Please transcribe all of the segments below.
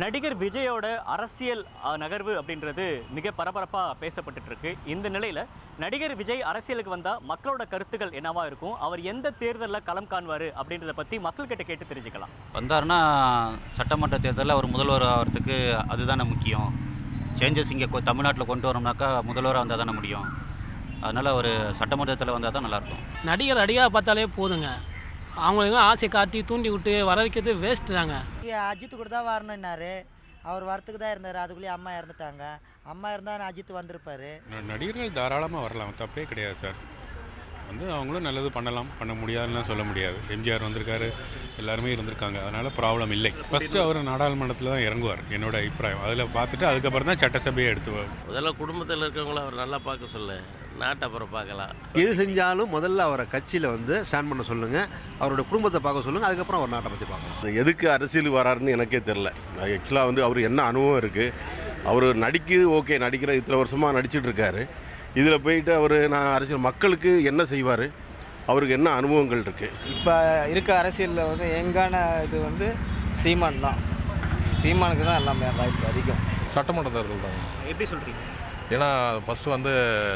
நடிகர் விஜயோட அரசியல் நகர்வு அப்படின்றது மிக பரபரப்பாக பேசப்பட்டுட்டு இருக்கு இந்த நிலையில் நடிகர் விஜய் அரசியலுக்கு வந்தால் மக்களோட கருத்துக்கள் என்னவா இருக்கும்? அவர் எந்த தேர்தலில் களம் காண்பார் அப்படின்றத பற்றி மக்கள்கிட்ட கேட்டு தெரிஞ்சுக்கலாம். வந்தாருன்னா சட்டமன்ற தேர்தலில் அவர் முதல்வர் ஆகிறதுக்கு அதுதானே முக்கியம். சேஞ்சஸ் இங்கே தமிழ்நாட்டில் கொண்டு வரோம்னாக்கா முதல்வராக வந்தால் தானே முடியும். அதனால் ஒரு சட்டமன்றத்தில் வந்தால் தான் நல்லாயிருக்கும் நடிகர் நடிகா பார்த்தாலே போதுங்க. அவங்களுக்கு ஆசை காட்டி தூண்டி விட்டு வர வைக்கிறது வேஸ்ட் தாங்க. அஜித் கூட தான் வரணுன்னாரு அவர் வரத்துக்கு தான் இருந்தார். அதுக்குள்ளேயே அம்மா இறந்துட்டாங்க. அம்மா இருந்தால் அஜித் வந்திருப்பாரு. நடிகர்கள் தாராளமாக வரலாம். தப்பே கிடையாது சார். வந்து அவங்களும் நல்லது பண்ணலாம். பண்ண முடியாதுன்னு சொல்ல முடியாது. எம்ஜிஆர் வந்திருக்காரு. எல்லாருமே இருந்திருக்காங்க. அதனால் ப்ராப்ளம் இல்லை. ஃபஸ்ட்டு அவர் நாடாளுமன்றத்தில் தான் இறங்குவார் என்னோட அபிப்பிராயம். அதில் பார்த்துட்டு அதுக்கப்புறம் தான் சட்டசபையை எடுத்து முதல்ல குடும்பத்தில் இருக்கிறவங்கள அவர் நல்லா பார்க்க சொல்லு. நாட்டை அப்புறம் பார்க்கலாம். எது செஞ்சாலும் முதல்ல அவரை கட்சியில் வந்து ஸ்டாண்ட் பண்ண சொல்லுங்கள் அவரோட குடும்பத்தை பார்க்க சொல்லுங்கள் அதுக்கப்புறம் அவர் நாட்டை பற்றி பார்க்கலாம். எதுக்கு அரசியலுக்கு வராருன்னு எனக்கே தெரில ஆக்சுவலாக வந்து அவர் என்ன அனுபவம் இருக்குது அவர் நடிக்க ஓகே நடிக்கிற இத்தனை வருஷமாக நடிச்சிட்டு இருக்காரு. இதில் போயிட்டு அவர் நான் அரசியல் மக்களுக்கு என்ன செய்வார்? அவருக்கு என்ன அனுபவங்கள் இருக்குது இப்போ இருக்க அரசியலில் வந்து எங்கான இது வந்து சீமான் தான். சீமானுக்கு தான் எல்லாமே வாய்ப்பு அதிகம். சட்டமன்ற தேர்தல் தாங்க எப்படி சொல்கிறீங்க ஏன்னா ஃபஸ்ட்டு வந்து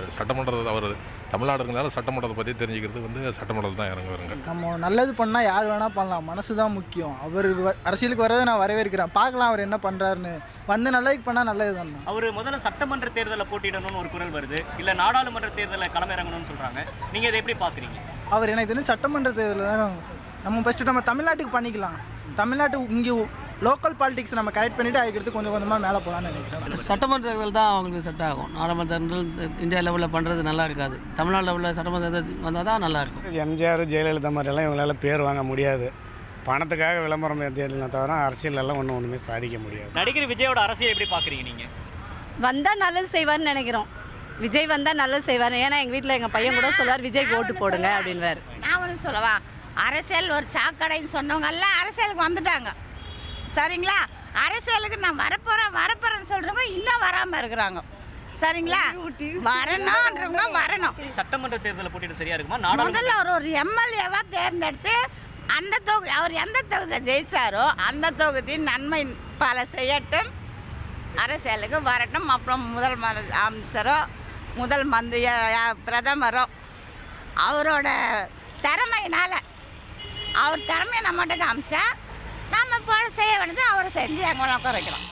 சட்டமன்றத்தை அவர் தமிழ்நாடு இருக்கிறனால சட்டமன்றத்தை பற்றி தெரிஞ்சுக்கிறது வந்து சட்டமன்றத்தில் தான் இறங்குவாருங்க. நம்ம நல்லது பண்ணால் யார் வேணால் பண்ணலாம். மனசு தான் முக்கியம். அவர் வ- அரசியலுக்கு வரதை நான் வரவேற்கிறேன். பார்க்கலாம் அவர் என்ன பண்ணுறாருன்னு வந்து நல்லதுக்கு பண்ணால் நல்லது தானே. அவர் முதல்ல சட்டமன்ற தேர்தலில் போட்டியிடணும்னு ஒரு குரல் வருது. இல்லை நாடாளுமன்ற தேர்தலில் களமிறங்கணும்னு சொல்கிறாங்க நீங்கள் இதை எப்படி பார்க்குறீங்க? அவர் எனக்கு தெரிஞ்சு சட்டமன்ற தேர்தலில் தான். நம்ம ஃபஸ்ட்டு நம்ம தமிழ்நாட்டுக்கு பண்ணிக்கலாம். தமிழ்நாட்டு இங்கே லோக்கல் பாலிடிக்ஸ் நம்ம கரெக்ட் பண்ணிவிட்டு அதுக்கடுத்து கொஞ்சம் கொஞ்சமாக மேலே போகலான்னு நினைக்கிறேன். சட்டமன்ற தேர்தல் தான் அவங்களுக்கு செட் ஆகும். நாடாளுமன்ற தேர்தல் இந்தியா லெவலில் பண்ணுறது நல்லா இருக்காது. தமிழ்நாடு லெவலில் சட்டமன்ற தேர்தல் வந்தால் தான் நல்லா இருக்கும். எம்ஜிஆர் ஜெயலலிதா மாதிரியெல்லாம் இவங்களால பேர் வாங்க முடியாது. பணத்துக்காக விளம்பரம் தேடலாம் தவிர அரசியலெல்லாம் ஒன்றும் ஒன்றுமே சாதிக்க முடியாது. நடிகர் விஜயோட அரசியல் எப்படி பார்க்குறீங்க நீங்கள் வந்தால் நல்லது செய்வார்னு நினைக்கிறோம். விஜய் வந்தால் நல்லது செய்வார் ஏன்னா எங்கள் வீட்டில் எங்கள் பையன் கூட சொல்லுவார் விஜய்க்கு ஓட்டு போடுங்க அப்படின்வார் நான் ஒன்று சொல்லவா? அரசியல் ஒரு சாக்கடைன்னு சொன்னவங்க எல்லாம் அரசியலுக்கு வந்துட்டாங்க. சரிங்களா? அரசியலுக்கு நான் வரப்போகிறேன் வரப்போகிறேன்னு சொல்கிறவங்க இன்னும் வராமல் இருக்கிறாங்க. சரிங்களா? வரணுன்றவங்க வரணும். சட்டமன்ற தேர்தலில் போட்டியிட சரியா இருக்குமா? முதல்ல அவர் ஒரு எம்எல்ஏவாக தேர்ந்தெடுத்து அந்த தொகுதி அவர் எந்த தொகுதியில் ஜெயிச்சாரோ அந்த தொகுதி நன்மை பல செய்யட்டும். அரசியலுக்கு வரட்டும். அப்புறம் முதல் அமைச்சரோ முதல் மந்திரி பிரதமரோ அவரோட திறமையினால் அவர் திறமையை நம்மகிட்ட காமிச்சா நம்ம செய்ய வேண்டியது அவரை செஞ்சு எங்களை உட்கார வைக்கலாம்